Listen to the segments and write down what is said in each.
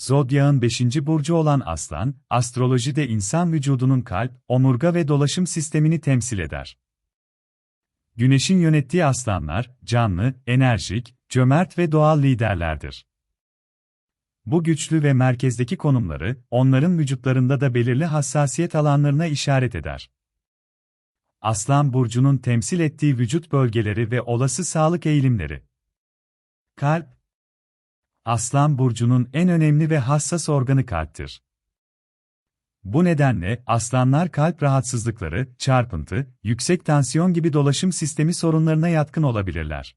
Zodyağın 5. burcu olan Aslan, astrolojide insan vücudunun kalp, omurga ve dolaşım sistemini temsil eder. Güneşin yönettiği aslanlar, canlı, enerjik, cömert ve doğal liderlerdir. Bu güçlü ve merkezdeki konumları, onların vücutlarında da belirli hassasiyet alanlarına işaret eder. Aslan burcunun temsil ettiği vücut bölgeleri ve olası sağlık eğilimleri. Kalp Aslan burcunun en önemli ve hassas organı kalptir. Bu nedenle aslanlar kalp rahatsızlıkları, çarpıntı, yüksek tansiyon gibi dolaşım sistemi sorunlarına yatkın olabilirler.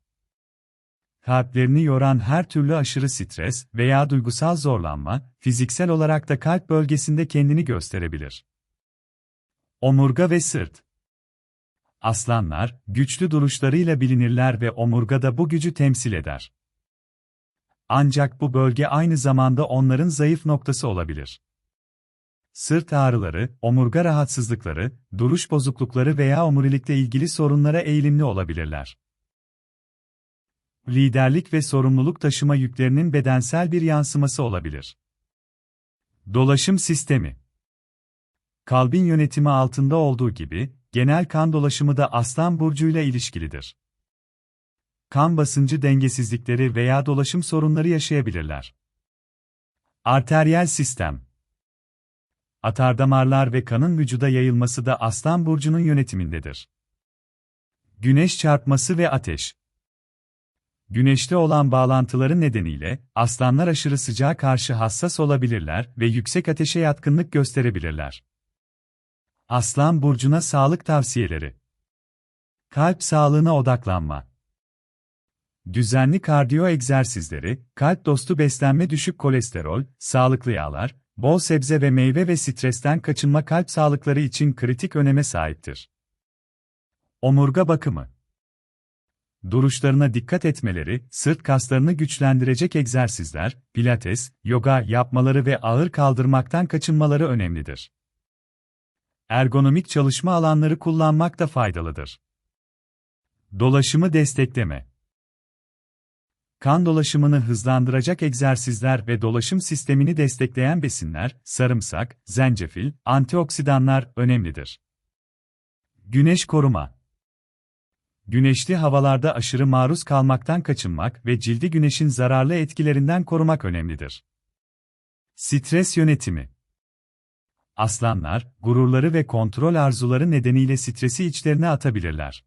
Kalplerini yoran her türlü aşırı stres veya duygusal zorlanma, fiziksel olarak da kalp bölgesinde kendini gösterebilir. Omurga ve sırt Aslanlar, güçlü duruşlarıyla bilinirler ve omurgada bu gücü temsil eder. Ancak bu bölge aynı zamanda onların zayıf noktası olabilir. Sırt ağrıları, omurga rahatsızlıkları, duruş bozuklukları veya omurilikle ilgili sorunlara eğilimli olabilirler. Liderlik ve sorumluluk taşıma yüklerinin bedensel bir yansıması olabilir. Dolaşım sistemi Kalbin yönetimi altında olduğu gibi, genel kan dolaşımı da Aslan burcuyla ilişkilidir. Kan basıncı dengesizlikleri veya dolaşım sorunları yaşayabilirler. Arteriyel sistem Atardamarlar ve kanın vücuda yayılması da Aslan burcunun yönetimindedir. Güneş çarpması ve ateş Güneşte olan bağlantıları nedeniyle, aslanlar aşırı sıcağa karşı hassas olabilirler ve yüksek ateşe yatkınlık gösterebilirler. Aslan burcuna sağlık tavsiyeleri. Kalp sağlığına odaklanma. Düzenli kardiyo egzersizleri, kalp dostu beslenme düşük kolesterol, sağlıklı yağlar, bol sebze ve meyve ve stresten kaçınma kalp sağlıkları için kritik öneme sahiptir. Omurga bakımı Duruşlarına dikkat etmeleri, sırt kaslarını güçlendirecek egzersizler, pilates, yoga yapmaları ve ağır kaldırmaktan kaçınmaları önemlidir. Ergonomik çalışma alanları kullanmak da faydalıdır. Dolaşımı destekleme Kan dolaşımını hızlandıracak egzersizler ve dolaşım sistemini destekleyen besinler, sarımsak, zencefil, antioksidanlar önemlidir. Güneş koruma Güneşli havalarda aşırı maruz kalmaktan kaçınmak ve cildi güneşin zararlı etkilerinden korumak önemlidir. Stres yönetimi Aslanlar, gururları ve kontrol arzuları nedeniyle stresi içlerine atabilirler.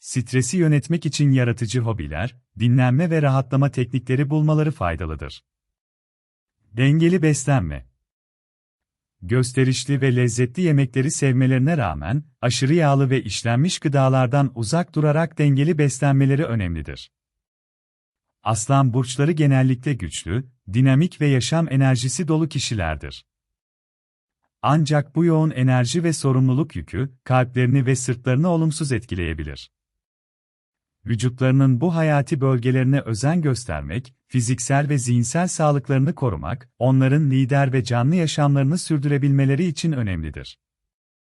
Stresi yönetmek için yaratıcı hobiler, dinlenme ve rahatlama teknikleri bulmaları faydalıdır. Dengeli beslenme Gösterişli ve lezzetli yemekleri sevmelerine rağmen, aşırı yağlı ve işlenmiş gıdalardan uzak durarak dengeli beslenmeleri önemlidir. Aslan burçları genellikle güçlü, dinamik ve yaşam enerjisi dolu kişilerdir. Ancak bu yoğun enerji ve sorumluluk yükü, kalplerini ve sırtlarını olumsuz etkileyebilir. Vücutlarının bu hayati bölgelerine özen göstermek, fiziksel ve zihinsel sağlıklarını korumak, onların lider ve canlı yaşamlarını sürdürebilmeleri için önemlidir.